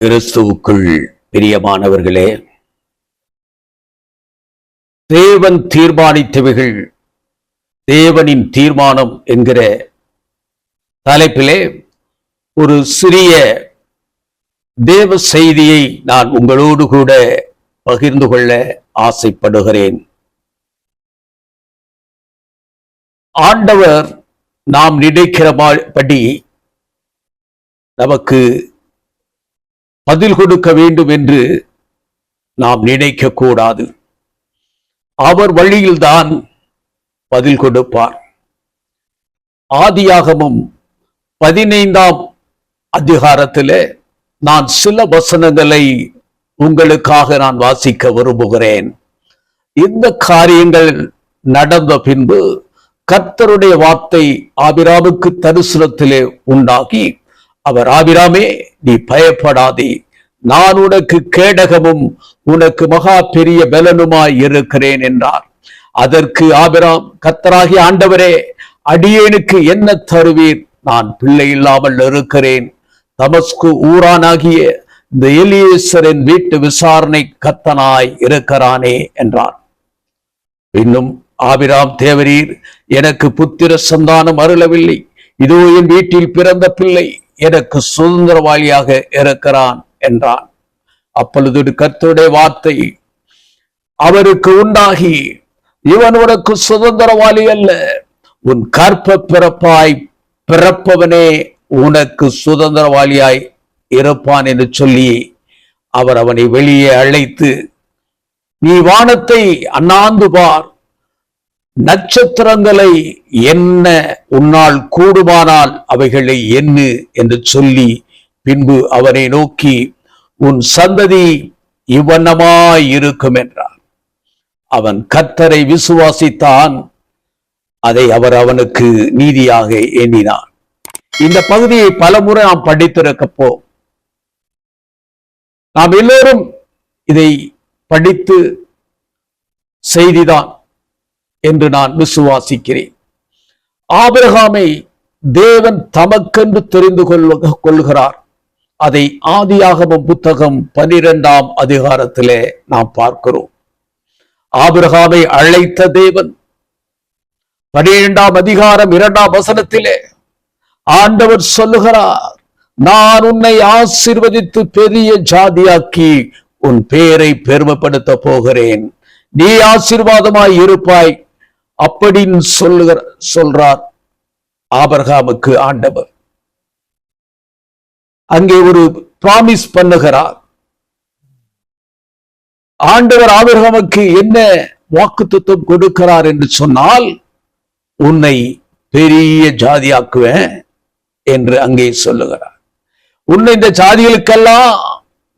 கிறிஸ்துவுக்குள் பிரியமானவர்களே தேவன் தீர்மானித்தவைகள் தேவனின் தீர்மானம் என்கிற தலைப்பிலே ஒரு சிறிய தேவ செய்தியை நான் உங்களோடு கூட பகிர்ந்து கொள்ள ஆசைப்படுகிறேன். ஆண்டவர் நாம் நினைக்கிறபடி நமக்கு பதில் கொடுக்க வேண்டும் என்று நாம் நினைக்க கூடாது அவர் வழியில்தான் பதில் கொடுப்பார். ஆதியாகமும் பதினைந்தாம் அதிகாரத்திலே நான் சில வசனங்களை உங்களுக்காக நான் வாசிக்க விரும்புகிறேன். இந்த காரியங்கள் நடந்த பின்பு கர்த்தருடைய வார்த்தை ஆபிராமுக்கு தரிசனத்திலே உண்டாகி அவர் ஆபிராமே நீ பயப்படாதே நான் உனக்கு கேடகமும் உனக்கு மகா பெரிய பலனுமாய் இருக்கிறேன் என்றார். அதற்கு ஆபிராம் கத்தராகி ஆண்டவரே அடியேனுக்கு என்ன தருவீர்? நான் பிள்ளை இல்லாமல் இருக்கிறேன். தமஸ்கு ஊரானாகிய இந்த எலியேசரின் வீட்டு விசாரணை கத்தனாய் இருக்கிறானே என்றார். இன்னும் ஆபிராம் தேவரீர் எனக்கு புத்திர சந்தானம் அருளவில்லை. இதோ என் வீட்டில் பிறந்த பிள்ளை எனக்கு சுதந்திரவாளியாக இருக்கிறான். என்றான். அப்பொழுது கர்த்தருடைய வார்த்தை அவருக்கு உண்டாகி இவன் உனக்கு சுதந்திரவாளி அல்ல உன் கற்ப பிறப்பாய் பிறப்பவனே உனக்கு சுதந்திரவாளியாய் இருப்பான் என்று சொல்லி அவர் அவனை வெளியே அழைத்து நீ வானத்தை அண்ணாந்து பார் நட்சத்திரங்களை என்ன உன்னால் கூடுமானால் அவைகளை என்ன என்று சொல்லி பின்பு அவனை நோக்கி உன் சந்ததி இவ்வண்ணமாய் இருக்கும் என்றார் அவன் கத்தரை விசுவாசித்தான். அதை அவர் அவனுக்கு நீதியாக எண்ணினார் இந்த பகுதியை பலமுறை நாம் படித்திருக்கப்போ நாம் எல்லோரும் இதை படித்து செய்திதான் என்று நான் விசுவாசிக்கிறேன். ஆபிரகாமை தேவன் தமக்கென்று தெரிந்து கொள்ள கொள்கிறார் அதை ஆதியாகமம் புத்தகம் பனிரெண்டாம் அதிகாரத்திலே நாம் பார்க்கிறோம். ஆபிரகாமை அழைத்த தேவன் பனிரெண்டாம் அதிகாரம் இரண்டாம் வசனத்திலே ஆண்டவர் சொல்லுகிறார் நான் உன்னை ஆசிர்வதித்து பெரிய ஜாதியாக்கி உன் பேரை பெருமைப்படுத்த போகிறேன். நீ ஆசீர்வாதமாய் இருப்பாய். அப்படின்னு சொல்லுகிற சொல்றார் ஆபர்காமுக்கு ஆண்டவர். அங்கே ஒரு ப்ராமிஸ் பண்ணுகிறார். ஆண்டவர் ஆபிரகாமுக்கு என்ன வாக்குத்தத்தம் கொடுக்கிறார் என்று சொன்னால் உன்னை பெரிய ஜாதியாக்குவேன் என்று அங்கே சொல்லுகிறார். உன்னை இந்த ஜாதிகளுக்கெல்லாம்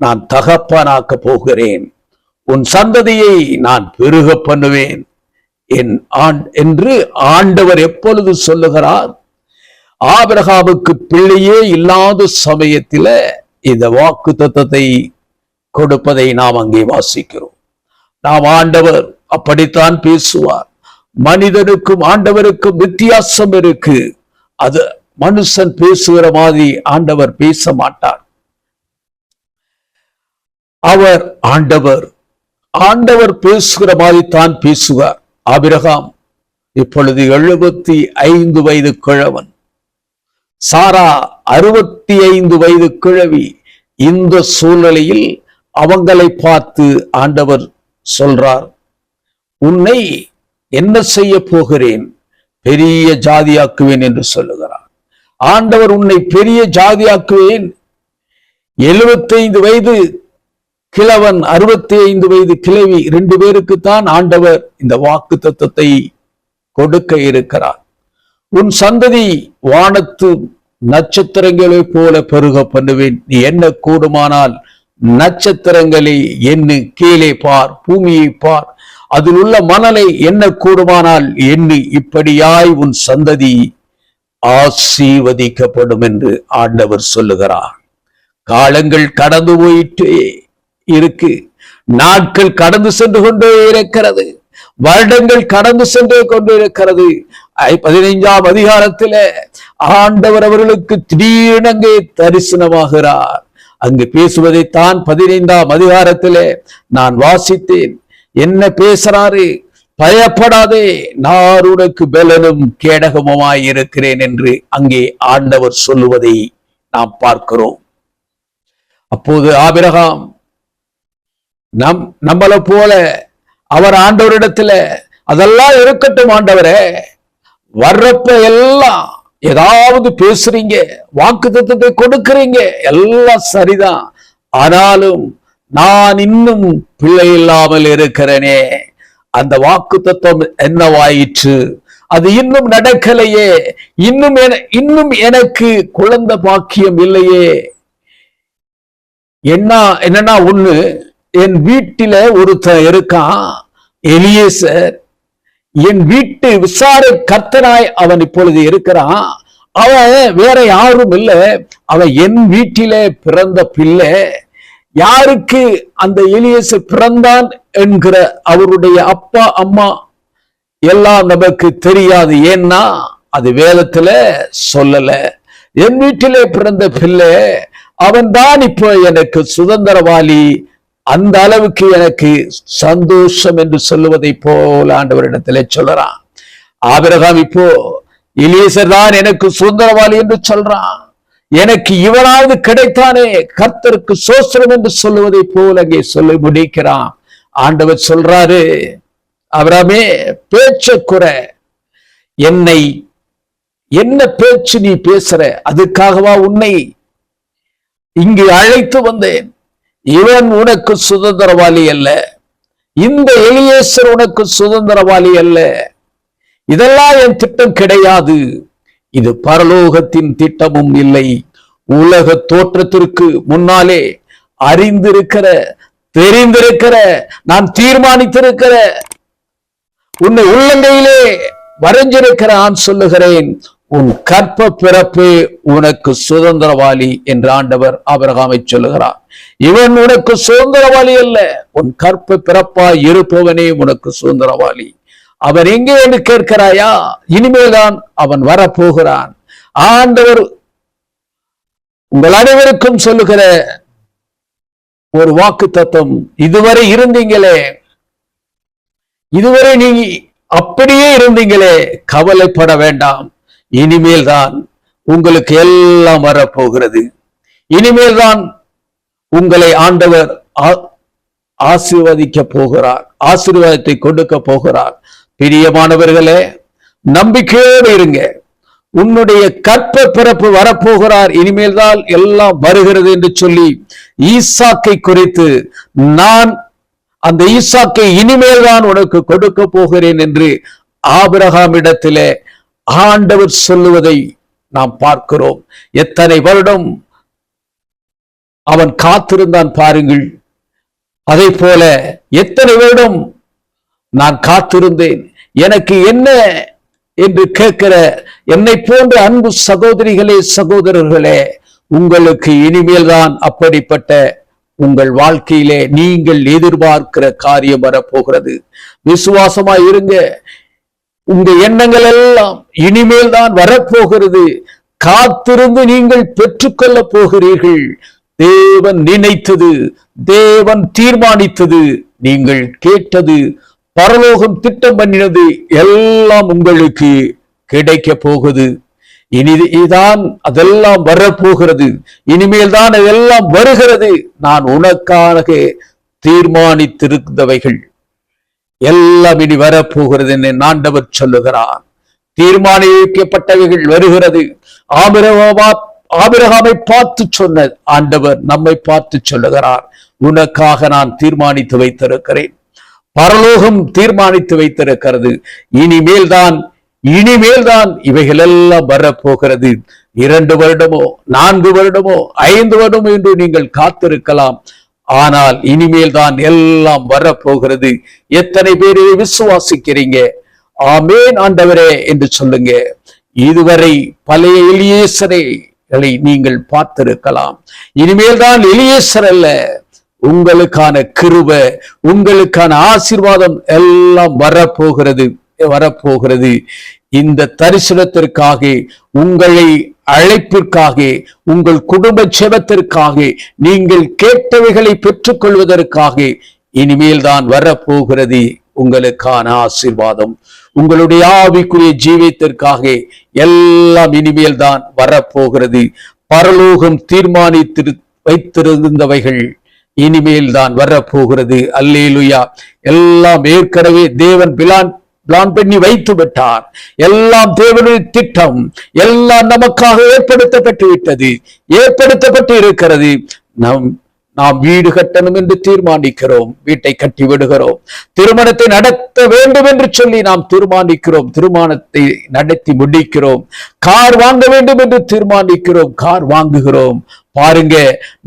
நான் தகப்பனாக்க போகிறேன். உன் சந்ததியை நான் பெருக பண்ணுவேன் என் ஆண் என்று ஆண்டவர் எப்பொழுது சொல்லுகிறார்? ஆபிரகாவுக்கு பிள்ளையே இல்லாத சமயத்தில இந்த வாக்கு தத்துவத்தை கொடுப்பதை நாம் அங்கே வாசிக்கிறோம். நாம் ஆண்டவர் அப்படித்தான் பேசுவார். மனிதனுக்கும் ஆண்டவருக்கும் வித்தியாசம் இருக்கு. அது மனுஷன் பேசுகிற மாதிரி ஆண்டவர் பேச மாட்டார். அவர் ஆண்டவர். ஆண்டவர் பேசுகிற மாதிரி தான் பேசுவார். ஆபிரகாம் இப்பொழுது எழுபத்தி ஐந்து வயது கிழவன். சாரா அறுபத்தி ஐந்து வயது கிழவி இந்த சூழ்நிலையில் அவங்களை பார்த்து ஆண்டவர் சொல்றார் உன்னை என்ன செய்ய போகிறேன்? பெரிய ஜாதியாக்குவேன் என்று சொல்லுகிறார். ஆண்டவர் உன்னை பெரிய ஜாதியாக்குவேன். எழுபத்தைந்து வயது கிழவன் அறுபத்தி ஐந்து வயது கிழவி ரெண்டு பேருக்குத்தான் ஆண்டவர் இந்த வாக்கு தத்துவத்தை கொடுக்க இருக்கிறார். உன் சந்ததி வானத்து நட்சத்திரங்களை போல பெருக பண்ணுவேன். நீ என்ன கூடுமானால் நட்சத்திரங்களை எண்ணு கீழே பார் பூமியை பார். அதில் உள்ள மணலை என்ன கூடுமானால் எண்ணு இப்படியாய் உன் சந்ததி ஆசீர்வதிக்கப்படும் என்று ஆண்டவர் சொல்லுகிறார். காலங்கள் கடந்து போயிட்டு இருக்கு. நாட்கள் கடந்து சென்று கொண்டே இருக்கிறது. வருடங்கள் கடந்து சென்று கொண்டிருக்கிறது. பதினைஞ்சாம் அதிகாரத்திலே ஆண்டவர் அவர்களுக்கு திடீரெனங்கே தரிசனமாகிறார். அங்கு பேசுவதைத்தான் பதினைந்தாம் அதிகாரத்திலே நான் வாசித்தேன். என்ன பேசுறாரு? பயப்படாதே நான் உனக்கு பலனும் கேடகமுமாய் இருக்கிறேன் என்று அங்கே ஆண்டவர் சொல்லுவதை நாம் பார்க்கிறோம். அப்போது ஆபிரகாம் நம் நம்மளை போல அவர் ஆண்டவரிடத்துல அதெல்லாம் இருக்கட்டும் ஆண்டவரே. வர்றப்ப எல்லாம் ஏதாவது பேசுறீங்க வாக்கு தத்துவத்தை கொடுக்கறீங்க எல்லாம் சரிதான். ஆனாலும் நான் இன்னும் பிள்ளை இல்லாமல் இருக்கிறேனே. அந்த வாக்கு தத்துவம் என்னவாயிற்று? அது இன்னும் நடக்கலையே. இன்னும் இன்னும் எனக்கு குழந்தை பாக்கியம் இல்லையே. என்ன என்னன்னா ஒண்ணு என் வீட்டில ஒருத்தன் இருக்கான் எலியேசர். என் வீட்டு விசார கர்த்தனாய் அவன் இப்பொழுது இருக்கிறான். அவன் வேற யாரும் இல்ல. அவன் என் வீட்டிலே பிறந்த பிள்ளை. யாருக்கு அந்த எலியேசு பிறந்தான் என்கிற அவருடைய அப்பா அம்மா எல்லாம் நமக்கு தெரியாது. ஏன்னா அது வேதத்துல சொல்லல. என் வீட்டிலே பிறந்த பிள்ளை அவன் தான் இப்போ எனக்கு சுதந்திரவாளி. அந்த அளவுக்கு எனக்கு சந்தோஷம் என்று சொல்லுவதை போல ஆண்டவரிடத்திலே சொல்றான். ஆபிரகாம் இப்போ எலியேசர் தான் எனக்கு சுதந்திரவாளி என்று சொல்றான். எனக்கு இவனாவது கிடைத்தானே கர்த்தருக்கு சோஸ்திரம் என்று சொல்லுவதை போல அங்கே சொல்லி முடிக்கிறான். ஆண்டவர் சொல்றாரு அவராமே பேச்ச குறை. என்னை என்ன பேச்சு நீ பேசுற? அதுக்காகவா உன்னை இங்கு அழைத்து வந்தேன். இவன் உனக்கு சுதந்திரவாளி அல்ல. இந்த எலியேசர் உனக்கு சுதந்திரவாளி அல்ல. இதெல்லாம் என் திட்டம் கிடையாது. இது பரலோகத்தின் திட்டமும் இல்லை. உலக தோற்றத்திற்கு முன்னாலே அறிந்திருக்கிற தெரிந்திருக்கிற நான் தீர்மானித்திருக்கிற உன்னை உள்ளங்கையிலே வரைஞ்சிருக்கிற நான் சொல்லுகிறேன். உன் கற்ப பிறப்பே உனக்கு சுதந்திரவாளி என்று ஆண்டவர் ஆபிரகாமை சொல்லுகிறார். இவன் உனக்கு சுதந்திரவாளி அல்ல. உன் கற்ப பிறப்பாய் இருப்பவனே உனக்கு சுதந்திரவாளி. அவன் எங்கே என்று கேட்கிறாயா? இனிமேல்தான் அவன் வரப்போகிறான். ஆண்டவர் உங்கள் அனைவருக்கும் சொல்லுகிற ஒரு வாக்கு தத்துவம் இதுவரை இருந்தீங்களே? இதுவரை நீ அப்படியே இருந்தீங்களே? கவலைப்பட வேண்டாம். இனிமேல் தான் உங்களுக்கு எல்லாம் வரப்போகிறது. இனிமேல் தான் உங்களை ஆண்டவர் ஆசீர்வதிக்க போகிறார் ஆசீர்வாதத்தை கொடுக்க போகிறார். பிரியமானவர்களே நம்பிக்கையோடு இருங்க. உன்னுடைய கற்ப பிறப்பு வரப்போகிறார். இனிமேல் தான் எல்லாம் வருகிறது என்று சொல்லி ஈசாக்கை குறித்து நான் அந்த ஈசாக்கை இனிமேல் தான் உனக்கு கொடுக்க போகிறேன் என்று ஆபிரகாமிடத்திலே ஆண்டவர் சொல்லுவதை நாம் பார்க்கிறோம். எத்தனை வருடம் அவன் காத்திருந்தான் பாருங்கள். அதே போல எத்தனை வருடம் நான் காத்திருந்தேன். எனக்கு என்ன என்று கேட்கிற என்னை போன்ற அன்பு சகோதரிகளே சகோதரர்களே உங்களுக்கு இனிமேல் தான் அப்படிப்பட்ட உங்கள் வாழ்க்கையிலே நீங்கள் எதிர்பார்க்கிற காரியம் வரப்போகிறது. விசுவாசமா இருங்க. உங்க எண்ணங்கள் எல்லாம் இனிமேல் தான் வரப்போகிறது. காத்திருந்து நீங்கள் பெற்றுக்கொள்ள போகிறீர்கள். தேவன் நினைத்தது தேவன் தீர்மானித்தது நீங்கள் கேட்டது பரலோகம் திட்டம் பண்ணினது எல்லாம் உங்களுக்கு கிடைக்க போகுது. இனி இதான் அதெல்லாம் வரப்போகிறது. இனிமேல் தான் அதெல்லாம் வருகிறது. நான் உனக்காக தீர்மானித்திருந்தவைகள். எல்லாம் இனி வரப்போகிறது என்று ஆண்டவர் சொல்லுகிறார். தீர்மானிக்கப்பட்டவைகள் வருகிறது. ஆபிரகமா ஆபிரகாமை பார்த்து சொன்ன ஆண்டவர் நம்மை பார்த்து சொல்லுகிறார். உனக்காக நான் தீர்மானித்து வைத்திருக்கிறேன். பரலோகம் தீர்மானித்து வைத்திருக்கிறது. இனிமேல் தான் இனிமேல் தான் இவைகள் எல்லாம் வரப்போகிறது. இரண்டு வருடமோ நான்கு வருடமோ ஐந்து வருடமோ என்று நீங்கள் காத்திருக்கலாம். ஆனால் இனிமேல் தான் எல்லாம் வரப்போகிறது. எத்தனை பேர் விசுவாசிக்கிறீங்க? ஆமேன் ஆண்டவரே என்று சொல்லுங்க. இதுவரை பழைய எலியேசரை நீங்கள் பார்த்திருக்கலாம். இனிமேல் தான் எலியேசர் அல்ல உங்களுக்கான கிருப உங்களுக்கான ஆசீர்வாதம் எல்லாம் வரப்போகிறது வரப்போகிறது. இந்த தரிசனத்திற்காக உங்களை அழைப்பிற்காக உங்கள் குடும்ப செபத்திற்காக நீங்கள் கேட்டவைகளை பெற்றுக்கொள்வதற்காக இனிமேல் தான் வரப்போகிறது உங்களுக்கான ஆசீர்வாதம். உங்களுடைய ஆவிக்குரிய ஜீவியத்திற்காக எல்லாம் இனிமேல் தான் வரப்போகிறது. பரலோகம் தீர்மானித்து வைத்திருந்தவைகள் இனிமேல் தான் வரப்போகிறது. அல்லேலுயா. எல்லாம் ஏற்கனவே தேவன் பிலான் பிளான் பண்ணி வைத்து விட்டார். எல்லாம் தேவனுடைய திட்டம் எல்லாம் நமக்காக ஏற்படுத்தப்பட்டு விட்டது. ஏற்படுத்தப்பட்டு இருக்கிறது. நம் நாம் வீடு கட்டணும் என்று தீர்மானிக்கிறோம் வீட்டை கட்டி விடுகிறோம். திருமணத்தை நடத்த வேண்டும் என்று சொல்லி நாம் தீர்மானிக்கிறோம் திருமணத்தை நடத்தி முடிக்கிறோம். கார் வாங்க வேண்டும் என்று தீர்மானிக்கிறோம் கார் வாங்குகிறோம். பாருங்க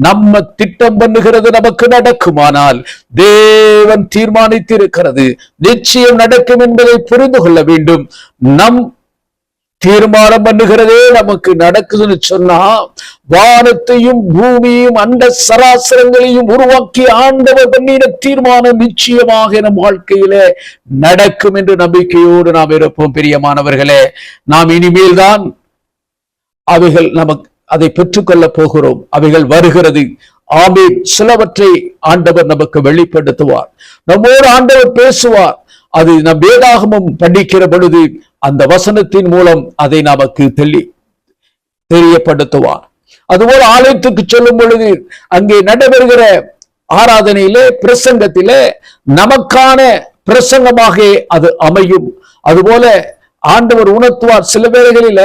நம்ம திட்டம் பண்ணுகிறது நமக்கு நடக்குமானால் தேவன் தீர்மானித்திருக்கிறது. நிச்சயம் நடக்கும் என்பதை புரிந்து கொள்ள வேண்டும். நம் தீர்மானம் பண்ணுகிறதே நமக்கு நடக்குதுன்னு சொன்னா வானத்தையும் பூமியும் அண்ட சராசரங்களையும் உருவாக்கி ஆண்டவர் பண்ணின தீர்மானம் நிச்சயமாக நம் வாழ்க்கையில நடக்கும் என்று நம்பிக்கையோடு நாம் இருப்போம் பிரியமானவர்களே. நாம் இனிமேல் தான் அவைகள் நமக்கு அதை பெற்றுக்கொள்ள போகிறோம். அவைகள் வருகிறது. ஆமே சிலவற்றை ஆண்டவர் நமக்கு வெளிப்படுத்துவார். நம்மோடு ஆண்டவர் பேசுவார். அது நம் வேதாகமும் படிக்கிற பொழுது அந்த வசனத்தின் மூலம் அதை நமக்கு தெளி தெரியப்படுத்துவார். அதுபோல ஆலயத்துக்கு சொல்லும் பொழுது அங்கே நடைபெறுகிற ஆராதனையிலே பிரசங்கத்திலே நமக்கான பிரசங்கமாக அது அமையும். அதுபோல ஆண்டவர் உணர்த்துவார். சில வேளைகளில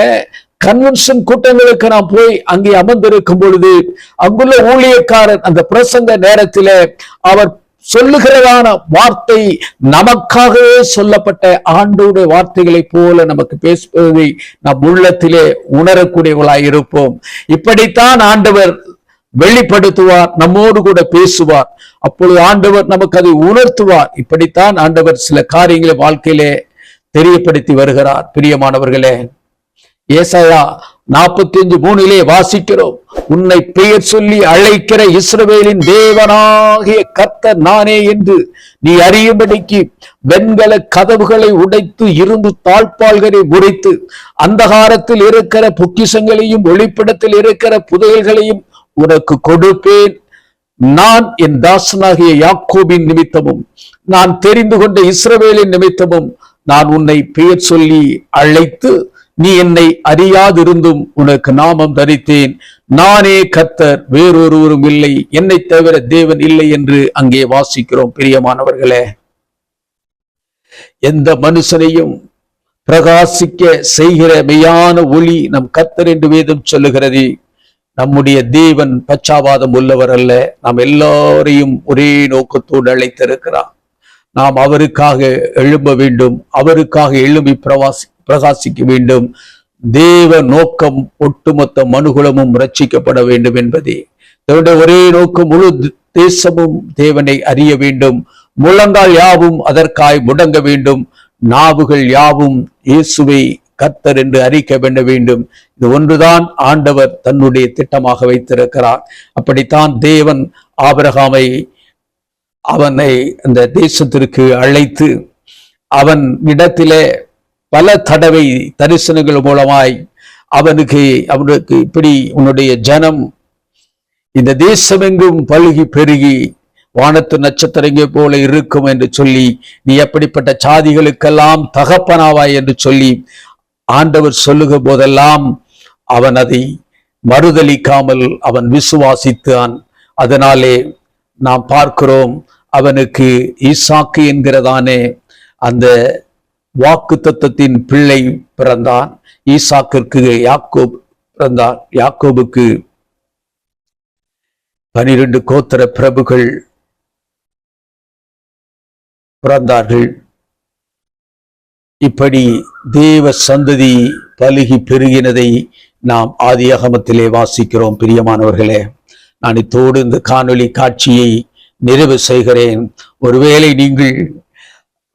கன்வென்ஷன் கூட்டங்களுக்கு நாம் போய் அங்கே அமர்ந்திருக்கும் பொழுது அங்குள்ள ஊழியக்காரர் அந்த பிரசங்க நேரத்திலே அவர் சொல்லுகிறதான வார்த்தை நமக்காகவே சொல்லப்பட்ட ஆண்டோடைய வார்த்தைகளை போல நமக்கு பேசுவதை நம் உள்ளத்திலே உணரக்கூடியவர்களாய் இருப்போம். இப்படித்தான் ஆண்டவர் வெளிப்படுத்துவார் நம்மோடு கூட பேசுவார். அப்பொழுது ஆண்டவர் நமக்கு அதை உணர்த்துவார். இப்படித்தான் ஆண்டவர் சில காரியங்களை வாழ்க்கையிலே தெரியப்படுத்தி வருகிறார். பிரியமானவர்களே ஏசாயா நாற்பத்தி அஞ்சு மூணிலே வாசிக்கிறோம். உன்னை பெயர் சொல்லி அழைக்கிற இஸ்ரவேலின் தேவனாகிய கர்த்தர் நானே என்று நீ அறியும்படிக்கு வெண்கல கதவுகளை உடைத்து இரும்பு தாழ்பால்களை முறித்து அந்தகாரத்தில் இருக்கிற பொக்கிஷங்களையும் ஒளிப்பிடத்தில் இருக்கிற புதையல்களையும் உனக்கு கொடுப்பேன். நான் என் தாசனாகிய யாக்கோபின் நிமித்தமும் நான் தெரிந்து கொண்ட இஸ்ரவேலின் நிமித்தமும் நான் உன்னை பெயர் சொல்லி அழைத்து நீ என்னை அறியாதிருந்தும் உனக்கு நாமம் தரித்தேன். நானே கத்தர் வேறொருவரும் இல்லை. என்னை தவிர தேவன் இல்லை என்று அங்கே வாசிக்கிறோம் பிரியமானவர்களே. எந்த மனுஷனையும் பிரகாசிக்க செய்கிற மெய்யான ஒளி நம் கத்தர் என்று வேதம் சொல்லுகிறது. நம்முடைய தேவன் பச்சாவாதம் உள்ளவர் அல்ல. நாம் எல்லாரையும் ஒரே நோக்கத்தோடு அழைத்திருக்கிறார். நாம் அவருக்காக எழும்ப வேண்டும். அவருக்காக எழும்பி பிரவாசி பிரகாசிக்க வேண்டும். தேவ நோக்கம் ஒட்டுமொத்த மனுகுலமும் ரட்சிக்கப்பட வேண்டும் என்பதே. தேவனுடைய ஒரே நோக்கம் முழு தேசமும் தேவனை அறிய வேண்டும். முழங்கால் யாவும் அதற்காய் முடங்க வேண்டும். நாவுகள் யாவும் இயேசுவை கர்த்தர் என்று அறிக்க வேண்ட வேண்டும். இது ஒன்றுதான் ஆண்டவர் தன்னுடைய திட்டமாக வைத்திருக்கிறார். அப்படித்தான் தேவன் ஆபிரகாமை அவனை அந்த தேசத்திற்கு அழைத்து அவன் இடத்திலே பல தடவை தரிசனங்கள் மூலமாய் அவனுக்கு அவனுக்கு இப்படி உன்னுடைய ஜனம் இந்த தேசமெங்கும் பழுகி பெருகி வானத்து நட்சத்திரங்க போல இருக்கும் என்று சொல்லி நீ எப்படிப்பட்ட சாதிகளுக்கெல்லாம் தகப்பனாவாய் என்று சொல்லி ஆண்டவர் சொல்லுகிற போதெல்லாம் அவன் அதை மறுதலிக்காமல் அவன் விசுவாசித்தான். அதனாலே நாம் பார்க்கிறோம் அவனுக்கு ஈசாக்கு என்கிறதானே அந்த வாக்கு தத்தத்தின் பிள்ளை பிறந்தான். ஈசாக்கிற்கு யாக்கோப் பிறந்தான் யாக்கோபுக்கு பனிரெண்டு கோத்திர பிரபுகள் பிறந்தார்கள். இப்படி தேவ சந்ததி பலுகி பெருகினதை நாம் ஆதியகமத்திலே வாசிக்கிறோம். பிரியமானவர்களே நான் இத்தோடு இந்த காணொளி காட்சியை நிறைவு செய்கிறேன். ஒருவேளை நீங்கள்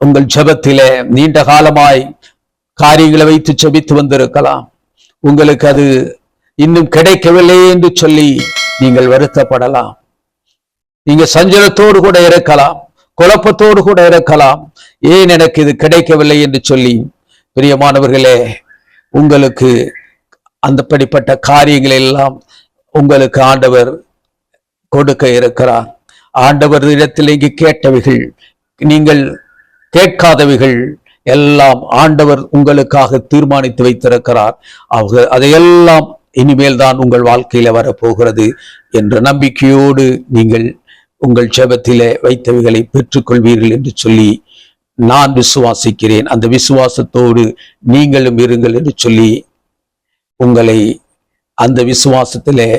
உங்கள் ஜபத்திலே நீண்ட காலமாய் காரியங்களை வைத்து செபித்து வந்திருக்கலாம். உங்களுக்கு அது இன்னும் கிடைக்கவில்லை என்று சொல்லி நீங்கள் வருத்தப்படலாம். நீங்க சஞ்சலத்தோடு கூட இருக்கலாம் குழப்பத்தோடு கூட இருக்கலாம். ஏன் எனக்கு இது கிடைக்கவில்லை என்று சொல்லி பிரியமானவர்களே உங்களுக்கு அந்தப்படிப்பட்ட காரியங்கள் எல்லாம் உங்களுக்கு ஆண்டவர் கொடுக்க இருக்கிறார். ஆண்டவர் இடத்தில் இங்கு கேட்டவைகள் நீங்கள் கேட்காதவைகள் எல்லாம் ஆண்டவர் உங்களுக்காக தீர்மானித்து வைத்திருக்கிறார். அவங்க அதையெல்லாம் இனிமேல் தான் உங்கள் வாழ்க்கையில வரப்போகிறது என்ற நம்பிக்கையோடு நீங்கள் உங்கள் ஜெபத்திலே வைத்தவைகளை பெற்றுக்கொள்வீர்கள் என்று சொல்லி நான் விசுவாசிக்கிறேன். அந்த விசுவாசத்தோடு நீங்களும் இருங்கள் என்று சொல்லி உங்களை அந்த விசுவாசத்திலே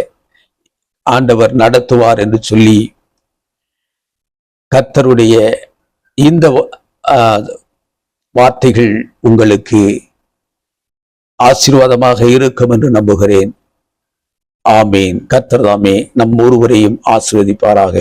ஆண்டவர் நடத்துவார் என்று சொல்லி கர்த்தருடைய இந்த வார்த்தைகள் உங்களுக்கு ஆசீர்வாதமாக இருக்கும் என்று நம்புகிறேன். ஆமீன். கர்த்தர் நம் ஒருவரையும் ஆசிர்வதிப்பாராக.